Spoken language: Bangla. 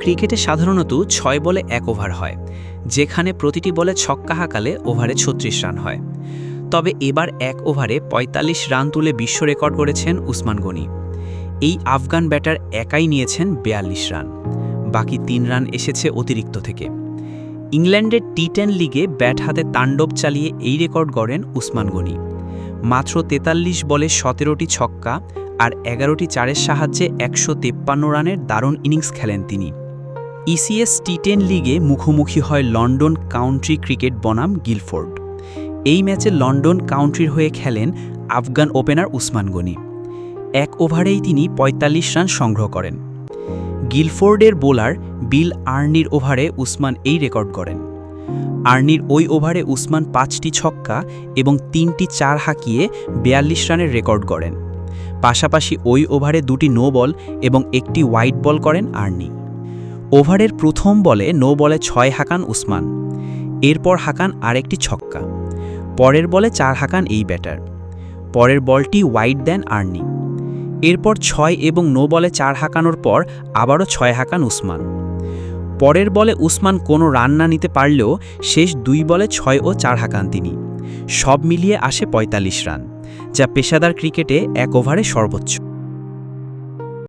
ক্রিকেটে সাধারণত ছয় বলে এক ওভার হয়, যেখানে প্রতিটি বলে ছক্কা হাঁকালে ওভারে ছত্রিশ রান হয়। তবে এবার এক ওভারে ৪৫ রান তুলে বিশ্ব রেকর্ড করেছেন উসমান গনি। এই আফগান ব্যাটার একাই নিয়েছেন বেয়াল্লিশ রান, বাকি তিন রান এসেছে অতিরিক্ত থেকে। ইংল্যান্ডের টি টেন লিগে ব্যাট হাতে তাণ্ডব চালিয়ে এই রেকর্ড গড়েন উসমান গনি। মাত্র তেতাল্লিশ বলে সতেরোটি ছক্কা আর এগারোটি চারের সাহায্যে একশো রানের দারুণ ইনিংস খেলেন তিনি। ইসিএস টি টেন লিগে মুখোমুখি হয় লন্ডন কাউন্ট্রি ক্রিকেট বনাম গিলফোর্ড। এই ম্যাচে লন্ডন কাউন্ট্রির হয়ে খেলেন আফগান ওপেনার উসমান গনি। এক ওভারেই তিনি ৪৫ রান সংগ্রহ করেন। গিলফোর্ডের বোলার বিল আর্নির ওভারে উসমান এই রেকর্ড করেন আর্নির ওই ওভারে উসমান পাঁচটি ছক্কা এবং তিনটি চার হাঁকিয়ে বেয়াল্লিশ রানের রেকর্ড করেন পাশাপাশি ওই ওভারে দুটি নো বল এবং একটি হোয়াইট বল করেন আর্নি। ওভারের প্রথম বলে নো বলে ছয় হাঁকান উসমান। এরপর হাঁকান আরেকটি ছক্কা। পরের বলে চার হাঁকান এই ব্যাটার। পরের বলটি ওয়াইড দেন আর্নি। এরপর ছয় এবং নো বলে চার হাঁকানোর পর আবারও ছয় হাঁকান উসমান। পরের বলে উসমান কোনো রান না নিতে পারলেও শেষ দুই বলে ছয় ও চার হাঁকান তিনি। সব মিলিয়ে আসে ৪৫ রান, যা পেশাদার ক্রিকেটে এক ওভারে সর্বোচ্চ।